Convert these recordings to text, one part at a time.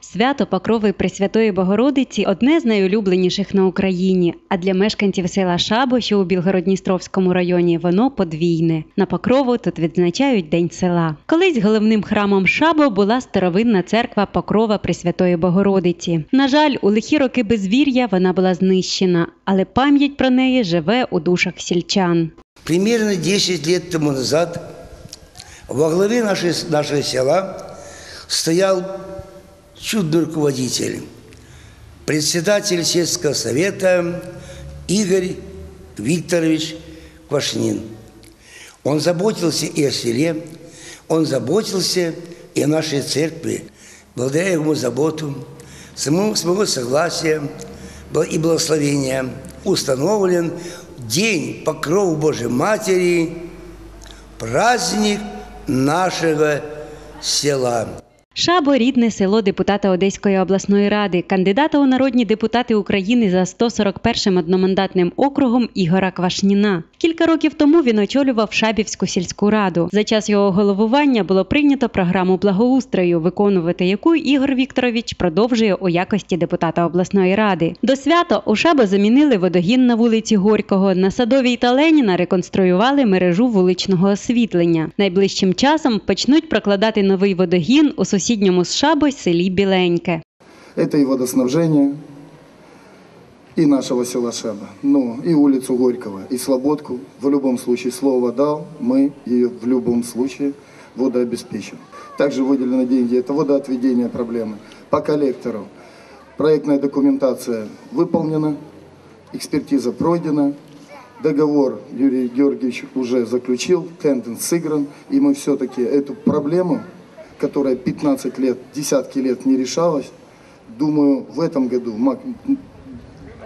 Свято Покрови Пресвятої Богородиці одне з найулюбленіших на Україні. А для мешканців села Шабо, що у Білгород-Дністровському районі, воно подвійне. На Покрову тут відзначають День села. Колись головним храмом Шабо була старовинна церква Покрова Пресвятої Богородиці. На жаль, у лихі роки безвір'я вона була знищена, але пам'ять про неї живе у душах сільчан. Примерно 10 лет тому назад во главе нашей, нашего села стоял чудный руководитель, председатель сельского совета Игорь Викторович Квашнин. Он заботился и о селе, он заботился и о нашей церкви. Благодаря ему заботу, самому, самого согласия и благословения установлен День Покрова Божьей Матери, праздник нашего села. Шабо рідне село депутата Одеської обласної ради, кандидата у народні депутати України за 141-м одномандатним округом Ігора Квашніна. Кілька років тому він очолював Шабівську сільську раду. За час його головування було прийнято програму благоустрою, виконувати яку Ігор Вікторович продовжує у якості депутата обласної ради. До свята у Шабо замінили водогін на вулиці Горького. На Садовій та Леніна реконструювали мережу вуличного освітлення. Найближчим часом почнуть прокладати новий водогін у сусідньому з Шабо селі Біленьке. Это и водоснабжение, и нашего села Шаба, ну, и улицу Горького, и Слободку. В любом случае слово дал, мы ее в любом случае водообеспечим. Также выделены деньги, это водоотведение проблемы. По коллектору. Проектная документация выполнена, экспертиза пройдена, договор Юрий Георгиевич уже заключил, тенденс сыгран, и мы все-таки эту проблему, которая 15 лет, десятки лет не решалась, думаю, в этом году,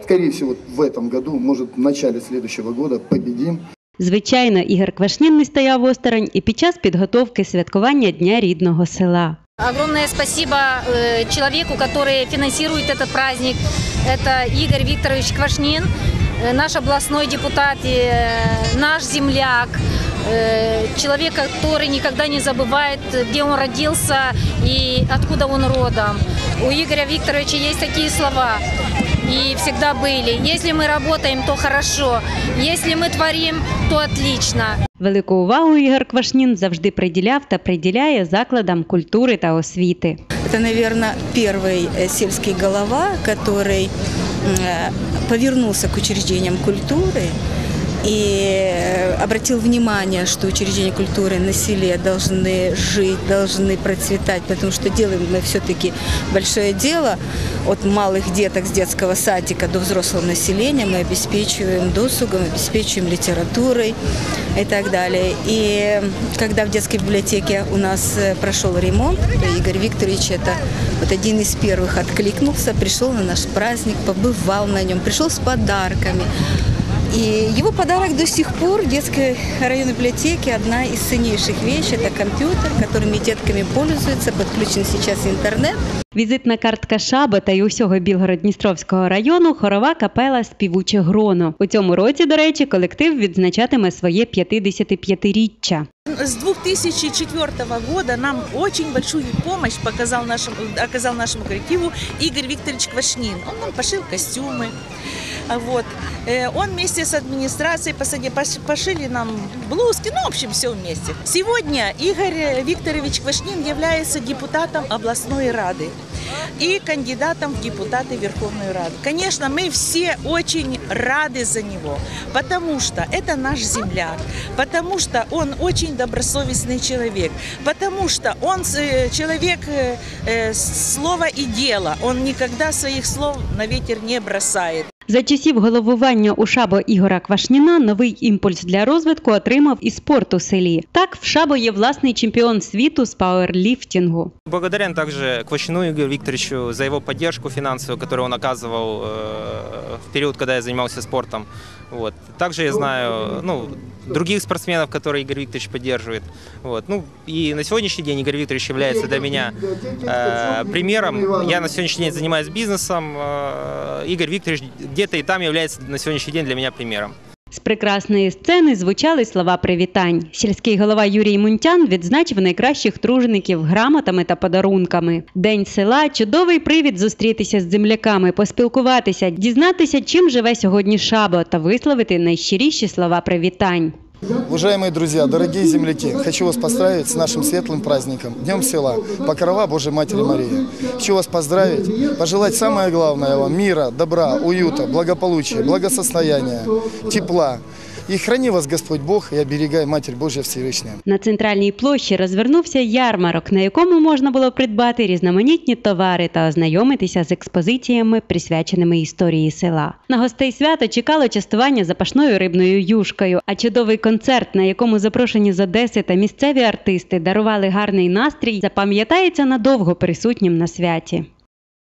скорее всего, в этом году, может, в начале следующего года победим. Звичайно, Ігор Квашнін не стояв осторонь і під час підготовки святкування Дня рідного села. Огромное спасибо э, человеку, который финансирует этот праздник. Это Игорь Викторович Квашнин, э, наш областной депутат, и, э, наш земляк, э, человек, который никогда не забывает, где он родился и откуда он родом. У Игоря Викторовича есть такие слова и всегда были. Если мы работаем, то хорошо. Если мы творим, то отлично. Велику увагу Ігор Квашнін завжди приділяв та приділяє закладам культури та освіти. Это, наверное, первый э, сельский голова, который э, повернулся к учреждениям культуры и э, обратил внимание, что учреждения культуры на селе должны жить, должны процветать, потому что делаем мы все-таки большое дело. От малых деток с детского садика до взрослого населения мы обеспечиваем досугом, обеспечиваем литературой и так далее. И когда в детской библиотеке у нас э, прошел ремонт, то Игорь Викторович это вот один из первых откликнулся, пришел на наш праздник, побывал на нем, пришел с подарками. И его подарок до сих пор в детской районной библиотеке одна из ценнейших вещей. Это компьютер, которыми детками пользуются, подключен сейчас интернет. Візитна картка Шаби та й усього Білгород-Дністровського району хорова капела Співуче Гроно. У цьому році, до речі, колектив відзначатиме своє 55-річчя. С 2004 года нам очень большую помощь показал нашему, оказал нашему коллективу Игорь Викторович Квашнин. Он нам пошил костюмы. А Вот. Э, Он вместе с администрацией пошили нам блузки, ну, в общем, все вместе. Сегодня Игорь Викторович Квашнин является депутатом областной рады и кандидатом в депутаты Верховной Рады. Конечно, мы все очень рады за него, потому что это наш земляк, потому что он очень добросовестный человек, потому что он э, человек э, слова и дела, он никогда своих слов на ветер не бросает. За часів головування у Шабо Ігора Квашніна новий імпульс для розвитку отримав і спорт у селі. Так, в Шабо є власний чемпіон світу з пауерліфтингу. Благодарен також Квашніну Ігорю Вікторовичу за його поддержку фінансову, яку він оказывал э, в період, коли я займався спортом. Вот. Також я знаю ну, других спортсменов, которые Игорь Викторович поддерживает. Вот. Ну, и на сегодняшний день Игорь Викторович является для меня э, примером. Я на сегодняшний день занимаюсь бизнесом. э, Игорь Викторович где-то и там является на сегодняшний день для меня примером. З прекрасної сцени звучали слова привітань. Сільський голова Юрій Мунтян відзначив найкращих тружеників грамотами та подарунками. День села чудовий привід зустрітися з земляками, поспілкуватися, дізнатися, чим живе сьогодні Шабо та висловити найщиріші слова привітань. Уважаемые друзья, дорогие земляки, хочу вас поздравить с нашим светлым праздником, Днем села, Покрова Божьей Матери Марии. Хочу вас поздравить, пожелать самое главное вам мира, добра, уюта, благополучия, благосостояния, тепла. И храни вас Господь Бог и оберегай Матерь Божья Всевышняя. На центральній площі розвернувся ярмарок, на якому можна було придбати різноманітні товари та ознайомитися з експозиціями, присвяченими історії села. На гостей свята чекало частування запашною рибною юшкою, а чудовий концерт, на якому запрошені з Одеси та місцеві артисти дарували гарний настрій, запам'ятається надовго присутнім на святі.